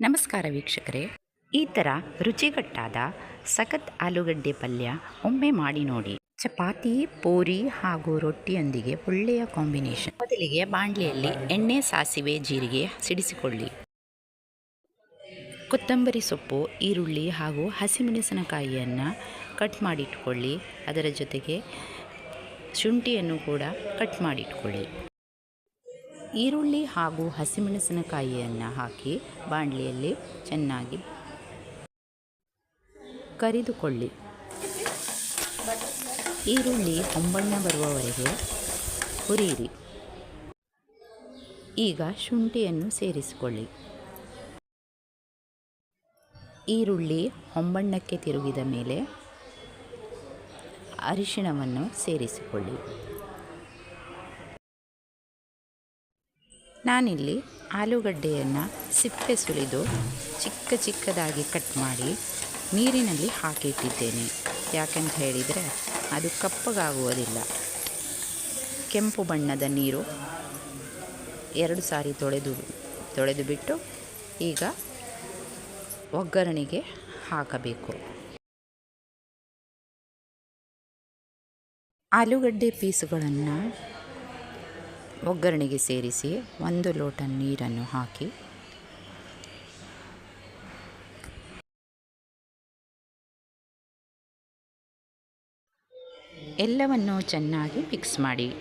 ನಮಸ್ಕಾರ ವೀಕ್ಷಕರೇ. ಈ ಥರ ರುಚಿಗಟ್ಟಾದ ಸಖತ್ ಆಲೂಗಡ್ಡೆ ಪಲ್ಯ ಒಮ್ಮೆ ಮಾಡಿ ನೋಡಿ. ಚಪಾತಿ, ಪೂರಿ ಹಾಗೂ ರೊಟ್ಟಿಯೊಂದಿಗೆ ಒಳ್ಳೆಯ ಕಾಂಬಿನೇಷನ್. ಮೊದಲಿಗೆ ಬಾಣಲಿಯಲ್ಲಿ ಎಣ್ಣೆ, ಸಾಸಿವೆ, ಜೀರಿಗೆ ಸಿಡಿಸಿಕೊಳ್ಳಿ. ಕೊತ್ತಂಬರಿ ಸೊಪ್ಪು, ಈರುಳ್ಳಿ ಹಾಗೂ ಹಸಿಮೆಣಸಿನಕಾಯಿಯನ್ನು ಕಟ್ ಮಾಡಿಟ್ಕೊಳ್ಳಿ. ಅದರ ಜೊತೆಗೆ ಶುಂಠಿಯನ್ನು ಕೂಡ ಕಟ್ ಮಾಡಿಟ್ಕೊಳ್ಳಿ. ಈರುಳ್ಳಿ ಹಾಗೂ ಹಸಿಮೆಣಸಿನಕಾಯಿಯನ್ನು ಹಾಕಿ ಬಾಣಲಿಯಲ್ಲಿ ಚೆನ್ನಾಗಿ ಕರಿದುಕೊಳ್ಳಿ. ಈರುಳ್ಳಿ ಹೊಂಬಣ್ಣ ಬರುವವರೆಗೆ ಹುರಿಯಿರಿ. ಈಗ ಶುಂಠಿಯನ್ನು ಸೇರಿಸಿಕೊಳ್ಳಿ. ಈರುಳ್ಳಿ ಹೊಂಬಣ್ಣಕ್ಕೆ ತಿರುಗಿದ ಮೇಲೆ ಅರಿಶಿಣವನ್ನು ಸೇರಿಸಿಕೊಳ್ಳಿ. ನಾನಿಲ್ಲಿ ಆಲೂಗಡ್ಡೆಯನ್ನು ಸಿಪ್ಪೆ ಸುಲಿದು ಚಿಕ್ಕ ಚಿಕ್ಕದಾಗಿ ಕಟ್ ಮಾಡಿ ನೀರಿನಲ್ಲಿ ಹಾಕಿಟ್ಟಿದ್ದೇನೆ. ಯಾಕಂತ ಹೇಳಿದರೆ ಅದು ಕಪ್ಪಗಾಗುವುದಿಲ್ಲ. ಕೆಂಪು ಬಣ್ಣದ ನೀರು ಎರಡು ಸಾರಿ ತೊಳೆದು ತೊಳೆದು ಬಿಟ್ಟು ಈಗ ಒಗ್ಗರಣೆಗೆ ಹಾಕಬೇಕು. ಆಲೂಗಡ್ಡೆ ಪೀಸುಗಳನ್ನು ಒಗ್ಗರಣೆಗೆ ಸೇರಿಸಿ ಒಂದು ಲೋಟ ನೀರನ್ನು ಹಾಕಿ. ಎಲ್ಲವನ್ನು ಚೆನ್ನಾಗಿ ಮಿಕ್ಸ್ ಮಾಡಿ.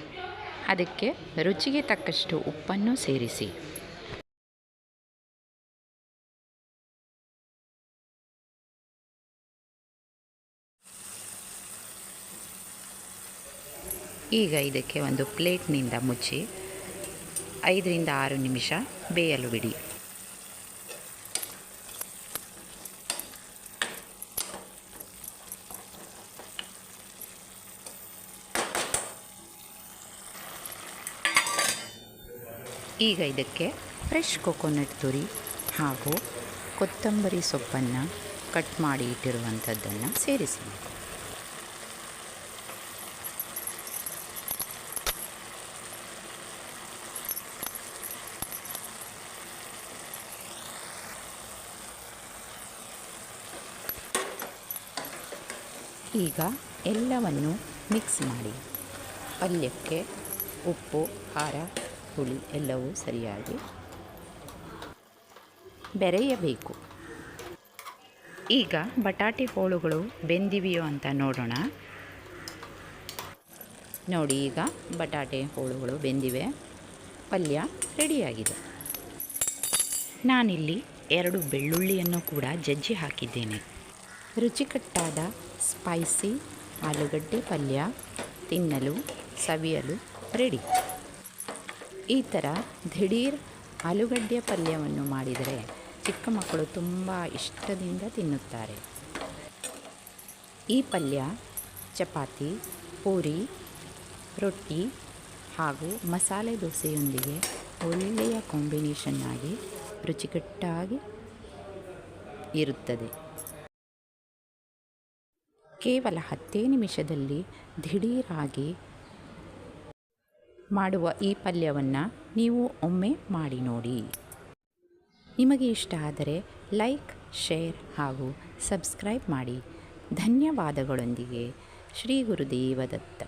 ಅದಕ್ಕೆ ರುಚಿಗೆ ತಕ್ಕಷ್ಟು ಉಪ್ಪನ್ನು ಸೇರಿಸಿ. ಈಗ ಇದಕ್ಕೆ ಒಂದು ಪ್ಲೇಟ್ನಿಂದ ಮುಚ್ಚಿ ಐದರಿಂದ ಆರು ನಿಮಿಷ ಬೇಯಲು ಬಿಡಿ. ಈಗ ಇದಕ್ಕೆ ಫ್ರೆಶ್ ಕೊಕೊನಟ್ ತುರಿ ಹಾಗೂ ಕೊತ್ತಂಬರಿ ಸೊಪ್ಪನ್ನು ಕಟ್ ಮಾಡಿ ಇಟ್ಟಿರುವಂಥದ್ದನ್ನು ಸೇರಿಸಿ ಈಗ ಎಲ್ಲವನ್ನು ಮಿಕ್ಸ್ ಮಾಡಿ. ಪಲ್ಯಕ್ಕೆ ಉಪ್ಪು, ಖಾರ, ಹುಳಿ ಎಲ್ಲವೂ ಸರಿಯಾಗಿ ಬೆರೆಯಬೇಕು. ಈಗ ಬಟಾಟೆ ಹೋಳುಗಳು ಬೆಂದಿವೆಯೋ ಅಂತ ನೋಡೋಣ. ನೋಡಿ ಈಗ ಬಟಾಟೆ ಹೋಳುಗಳು ಬೆಂದಿವೆ. ಪಲ್ಯ ರೆಡಿಯಾಗಿದೆ. ನಾನಿಲ್ಲಿ ಎರಡು ಬೆಳ್ಳುಳ್ಳಿಯನ್ನು ಕೂಡ ಜಜ್ಜಿ ಹಾಕಿದ್ದೇನೆ. ರುಚಿಕಟ್ಟಾದ ಸ್ಪೈಸಿ ಆಲೂಗಡ್ಡೆ ಪಲ್ಯ, ತಿನ್ನಲು, ಸವಿಯಲು ರೆಡಿ ಈ ಥರ ದಿಢೀರ್ ಆಲೂಗಡ್ಡೆ ಪಲ್ಯವನ್ನು ಮಾಡಿದರೆ ಚಿಕ್ಕ ಮಕ್ಕಳು ತುಂಬ ಇಷ್ಟದಿಂದ ತಿನ್ನುತ್ತಾರೆ. ಈ ಪಲ್ಯ ಚಪಾತಿ, ಪೂರಿ, ರೊಟ್ಟಿ ಹಾಗೂ ಮಸಾಲೆ ದೋಸೆಯೊಂದಿಗೆ ಒಳ್ಳೆಯ ಕಾಂಬಿನೇಷನ್ ಆಗಿ ರುಚಿಕಟ್ಟಾಗಿ ಇರುತ್ತದೆ. ಕೇವಲ ಹತ್ತೇ ನಿಮಿಷದಲ್ಲಿ ದಿಢೀರಾಗಿ ಮಾಡುವ ಈ ಪಲ್ಯವನ್ನು ನೀವು ಒಮ್ಮೆ ಮಾಡಿ ನೋಡಿ. ನಿಮಗೆ ಇಷ್ಟ ಆದರೆ ಲೈಕ್, ಶೇರ್ ಹಾಗೂ ಸಬ್ಸ್ಕ್ರೈಬ್ ಮಾಡಿ. ಧನ್ಯವಾದಗಳೊಂದಿಗೆ ಶ್ರೀ ಗುರುದೇವ ದತ್ತ